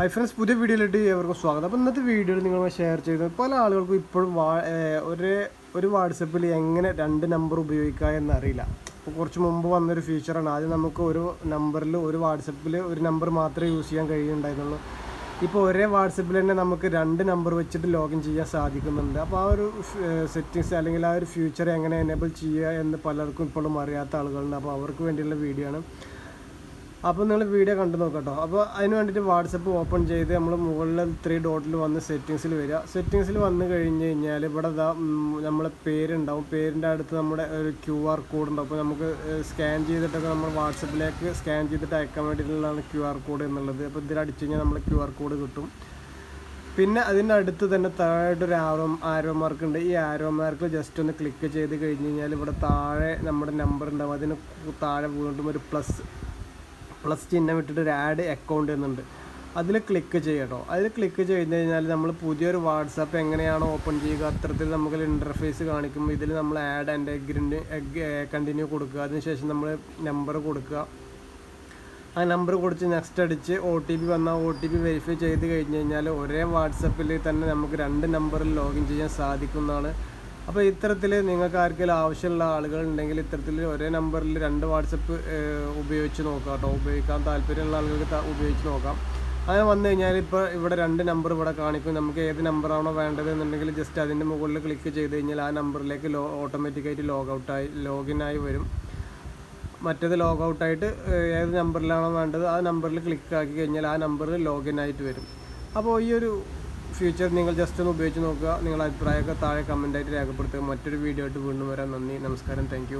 Hi friends പുതിയ വീഡിയോയിലിട്ട് ഏവർക്കും സ്വാഗതം. അപ്പോൾ ഇന്നത്തെ വീഡിയോയിൽ നിങ്ങൾ ഷെയർ ചെയ്തത് പല ആളുകൾക്കും ഇപ്പോഴും വാ ഒരേ ഒരു വാട്സപ്പിൽ എങ്ങനെ രണ്ട് നമ്പർ ഉപയോഗിക്കുക എന്നറിയില്ല. അപ്പോൾ കുറച്ച് മുമ്പ് വന്നൊരു ഫീച്ചറാണ് ആദ്യം നമുക്ക് ഒരു നമ്പറിൽ ഒരു വാട്സപ്പിൽ ഒരു നമ്പർ മാത്രമേ യൂസ് ചെയ്യാൻ കഴിയുന്നുണ്ടായിരുന്നുള്ളൂ. ഇപ്പോൾ ഒരേ വാട്സപ്പിൽ തന്നെ നമുക്ക് രണ്ട് നമ്പർ വെച്ചിട്ട് ലോഗിൻ ചെയ്യാൻ സാധിക്കുന്നുണ്ട്. അപ്പോൾ ആ ഒരു സെറ്റിങ്സ് അല്ലെങ്കിൽ ആ ഒരു ഫ്യൂച്ചർ എങ്ങനെ എനേബിൾ ചെയ്യുക എന്ന് പലർക്കും ഇപ്പോഴും അറിയാത്ത ആളുകളുണ്ട്. അപ്പോൾ അവർക്ക് വേണ്ടിയുള്ള വീഡിയോ ആണ്. അപ്പോൾ നിങ്ങൾ വീഡിയോ കണ്ടു നോക്കട്ടോ. അപ്പോൾ അതിന് വേണ്ടിയിട്ട് വാട്സപ്പ് ഓപ്പൺ ചെയ്ത് നമ്മൾ മുകളിൽ ത്രീ ഡോട്ടിൽ വന്ന് സെറ്റിങ്സിൽ വരിക. സെറ്റിങ്സിൽ വന്നു കഴിഞ്ഞ് കഴിഞ്ഞാൽ ഇവിടെ നമ്മളെ പേരുണ്ടാവും. പേരിന്റെ അടുത്ത് നമ്മുടെ ഒരു ക്യു ആർ കോഡ് ഉണ്ടാവും അപ്പോൾ നമുക്ക് സ്കാൻ ചെയ്തിട്ടൊക്കെ നമ്മൾ വാട്സപ്പിലേക്ക് സ്കാൻ ചെയ്തിട്ട് അയക്കാൻ വേണ്ടിയിട്ടുള്ളതാണ് ക്യു ആർ കോഡ് എന്നുള്ളത്. അപ്പോൾ ഇതിൽ അടിച്ചു കഴിഞ്ഞാൽ നമ്മൾ ക്യു ആർ കോഡ് കിട്ടും. പിന്നെ അതിന്റെ അടുത്ത് തന്നെ താഴെ ഒരു ആരോ ആരോ മാർക്ക് ഉണ്ട്. ഈ ആരോ മാർക്ക് ജസ്റ്റ് ഒന്ന് ക്ലിക്ക് ചെയ്ത് കഴിഞ്ഞ് കഴിഞ്ഞാൽ ഇവിടെ താഴെ നമ്മുടെ നമ്പർ ഉണ്ടാവും. അതിന് താഴെ വീണ്ടും ഒരു പ്ലസ് പ്ലസ് ചിഹ്നം ഇട്ടിട്ട് ഒരു ആഡ് അക്കൗണ്ട് എന്നുണ്ട്. അതിൽ ക്ലിക്ക് ചെയ്യട്ടോ അതിൽ ക്ലിക്ക് ചെയ്ത് കഴിഞ്ഞാൽ നമ്മൾ പുതിയൊരു വാട്സാപ്പ് എങ്ങനെയാണ് ഓപ്പൺ ചെയ്യുക അത്തരത്തിൽ നമുക്ക് ഇന്റർഫേസ് കാണിക്കും ഇതിൽ നമ്മൾ ആഡ് ആൻഡ് എഗ് കണ്ടിന്യൂ കൊടുക്കുക. അതിനുശേഷം നമ്മൾ നമ്പർ കൊടുക്കുക. ആ നമ്പർ കൊടുത്ത് നെക്സ്റ്റ് അടിച്ച് ഒ ടി പി വന്നാൽ ഒ ടി പി വെരിഫൈ ചെയ്ത് കഴിഞ്ഞ് കഴിഞ്ഞാൽ ഒരേ വാട്സപ്പിൽ തന്നെ നമുക്ക് രണ്ട് നമ്പറിൽ ലോഗിൻ ചെയ്യാൻ സാധിക്കുന്നതാണ്. അപ്പോൾ ഇത്തരത്തിൽ നിങ്ങൾക്ക് ആർക്കെങ്കിലും ആവശ്യമുള്ള ആളുകൾ ഉണ്ടെങ്കിൽ ഇത്തരത്തിൽ ഒരേ നമ്പറിൽ രണ്ട് വാട്സപ്പ് ഉപയോഗിച്ച് നോക്കാം കേട്ടോ. ഉപയോഗിക്കാൻ താല്പര്യമുള്ള ആളുകൾക്ക് ഉപയോഗിച്ച് നോക്കാം. അങ്ങനെ വന്നു കഴിഞ്ഞാൽ ഇപ്പോൾ ഇവിടെ രണ്ട് നമ്പർ ഇവിടെ കാണിക്കും. നമുക്ക് ഏത് നമ്പറാണോ വേണ്ടത് എന്നുണ്ടെങ്കിൽ ജസ്റ്റ് അതിന്റെ മുകളിൽ ക്ലിക്ക് ചെയ്ത് കഴിഞ്ഞാൽ ആ നമ്പറിലേക്ക് ലോ ഓട്ടോമാറ്റിക്കായിട്ട് ലോഗ് ഔട്ടായി ആയി വരും. മറ്റേത് ലോഗ് ഔട്ടായിട്ട് ഏത് നമ്പറിലാണോ വേണ്ടത് ആ നമ്പറിൽ ക്ലിക്ക് ആക്കി കഴിഞ്ഞാൽ ആ നമ്പറിൽ ലോഗിൻ ആയിട്ട് വരും. അപ്പോൾ ഈ ഒരു ഫീച്ചർ നിങ്ങൾ ജസ്റ്റ് ഒന്ന് ഉപയോഗിച്ച് നോക്കുക. നിങ്ങളുടെ അഭിപ്രായമൊക്കെ താഴെ കമന്റായിട്ട് രേഖപ്പെടുത്തുക. മറ്റൊരു വീഡിയോ ആയിട്ട് വീണ്ടും വരാം. നന്ദി. നമസ്കാരം. താങ്ക്